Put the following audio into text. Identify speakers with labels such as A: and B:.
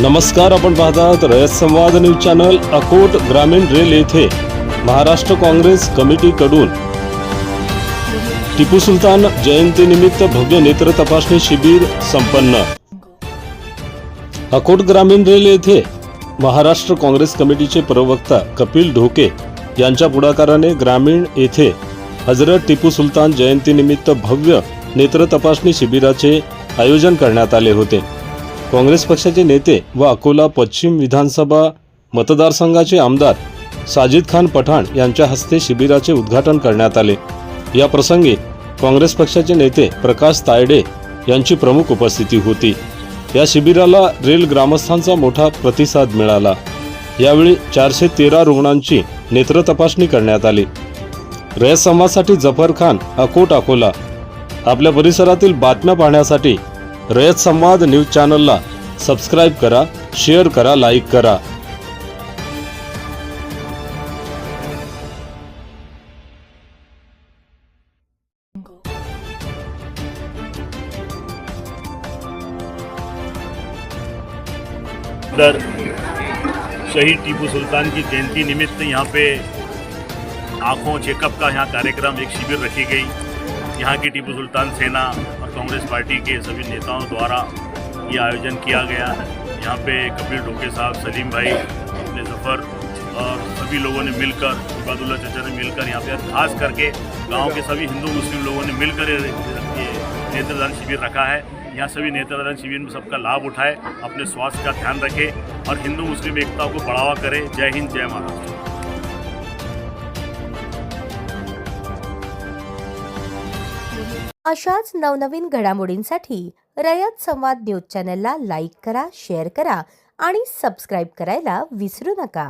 A: नमस्कार आपण पाहतात रयत संवाद न्यूज चॅनल अकोट ग्रामीण रेल येथे महाराष्ट्र काँग्रेस कमिटीकडून टिपू सुलतान जयंतीनिमित्त भव्य नेत्र तपासणी शिबिर संपन्न. अकोट ग्रामीण रेल येथे महाराष्ट्र काँग्रेस कमिटीचे प्रवक्ता कपिल ढोके यांच्या पुढाकाराने ग्रामीण येथे हजरत टिपू सुलतान जयंतीनिमित्त भव्य नेत्र तपासणी शिबिराचे आयोजन करण्यात आले होते. काँग्रेस पक्षाचे नेते व अकोला पश्चिम विधानसभा मतदारसंघाचे आमदार साजिद खान पठाण यांच्या हस्ते शिबिराचे उद्घाटन करण्यात आले. या प्रसंगी काँग्रेस पक्षाचे नेते प्रकाश तायडे यांची प्रमुख उपस्थिती होती. या शिबिराला रेल ग्रामस्थांचा मोठा प्रतिसाद मिळाला. यावेळी चारशे तेरा रुग्णांची नेत्र तपासणी करण्यात आली. रयत संवादसाठी जफर खान अकोट अकोला. आपल्या परिसरातील बातम्या पाहण्यासाठी रयत संवाद न्यूज चॅनलला सबस्क्राईब करा शेअर करा लाईक करा.
B: दर शहीद टीपू सुल्तान की जयंती निमित्त यहाँ पे आँखों, चेकअप का यहाँ कार्यक्रम, एक शिविर रखी गई। यहाँ की टीपू सुल्तान सेना और कांग्रेस पार्टी के सभी नेताओं द्वारा ये आयोजन किया गया है। यहाँ पे कपिल डोके साहब, सलीम भाई, अपने ज़फ़र और सभी लोगों ने मिलकर इबादुल्ला चचा ने मिलकर यहाँ पे खास करके गाँव के सभी हिंदू मुस्लिम लोगों ने मिलकर ये नेत्रदान शिविर रखा है। यहाँ सभी नेत्रदान शिविर में सबका लाभ उठाए अपने स्वास्थ्य का ध्यान रखे और हिंदू मुस्लिम एकता को बढ़ावा करे। जय हिंद जय महाराष्ट्र
C: अशाच नवनवीन घडामोडींसाठी रयत संवाद न्यूज चॅनलला लाईक करा शेअर करा आणि सबस्क्राईब करायला विसरू नका.